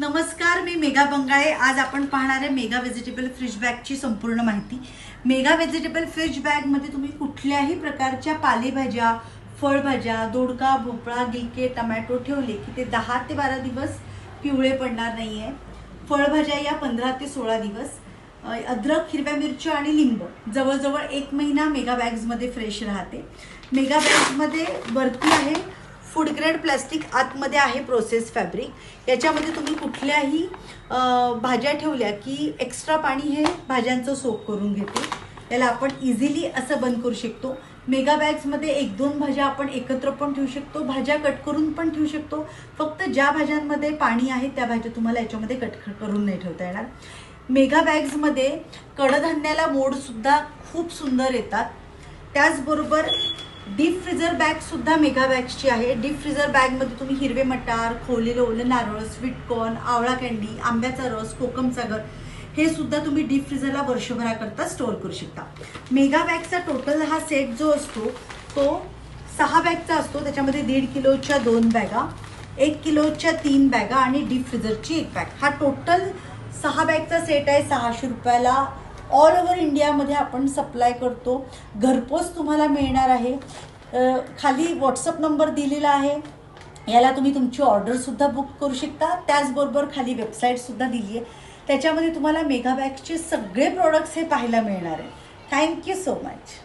नमस्कार मी मेघा बंगाळे. आज आपण पाहणार आहे मेगा व्हेजिटेबल फ्रिज बॅगची संपूर्ण माहिती. मेगा व्हेजिटेबल फ्रिज बॅगमध्ये तुम्ही कुठल्याही प्रकारच्या पालेभाज्या फळभाज्या दोडका भोपळा गिलके टमॅटो ठेवले की ते दहा ते बारा दिवस पिवळे पडणार नाही आहे फळभाज्या या पंधरा ते सोळा दिवस. अद्रक हिरव्या मिरच्या आणि लिंब. जवळजवळ एक महिना मेगा बॅग्समध्ये फ्रेश राहते. मेगा बॅग्समध्ये वरती आहे फूड ग्रेड प्लॅस्टिक आतमध्ये आहे प्रोसेस फॅब्रिक. याच्यामध्ये तुम्ही कुठल्याही भाज्या ठेवल्या की एक्स्ट्रा पाणी हे भाज्यांचं सोप करून घेते. याला आपण इझिली असं बंद करू शकतो. मेगा बॅग्समध्ये एक दोन भाज्या आपण एकत्र पण ठेवू शकतो. भाज्या कट करून पण ठेवू शकतो. फक्त ज्या भाज्यांमध्ये पाणी आहे त्या भाज्या तुम्हाला याच्यामध्ये कट करून नाही ठेवता येणार. मेगा बॅग्समध्ये कडधान्याला मोडसुद्धा खूप सुंदर येतात. त्याचबरोबर डीप फ्रीजर बॅग सुद्धा मेगा बॅग्सची आहे. डीप फ्रीजर बॅगमध्ये तुम्ही हिरवे मटार खोवलेलं ओलं नारळ स्वीटकॉर्न आवळा कँडी आंब्याचा रस कोकम सागर हे सुद्धा तुम्ही डीप फ्रीजरला वर्षभराकरता स्टोअर करू शकता. मेगा बॅगचा टोटल हा सेट जो असतो तो सहा बॅगचा असतो. त्याच्यामध्ये दीड किलोच्या दोन बॅगा एक किलोच्या तीन बॅगा आणि डीप फ्रीजरची एक बॅग. हा टोटल सहा बॅगचा सेट आहे. सहाशे रुपयाला ऑल ओव्हर इंडियामध्ये आपण सप्लाय करतो. घरपोच तुम्हाला मिळणार आहे. खाली व्हॉट्सअप नंबर दिलेला आहे. याला तुम्ही तुमची ऑर्डरसुद्धा बुक करू शकता. त्याचबरोबर खाली वेबसाईटसुद्धा दिली आहे. त्याच्यामध्ये तुम्हाला मेगाबॅगचे सगळे प्रोडक्ट्स हे पाहायला मिळणार आहे. Thank you so much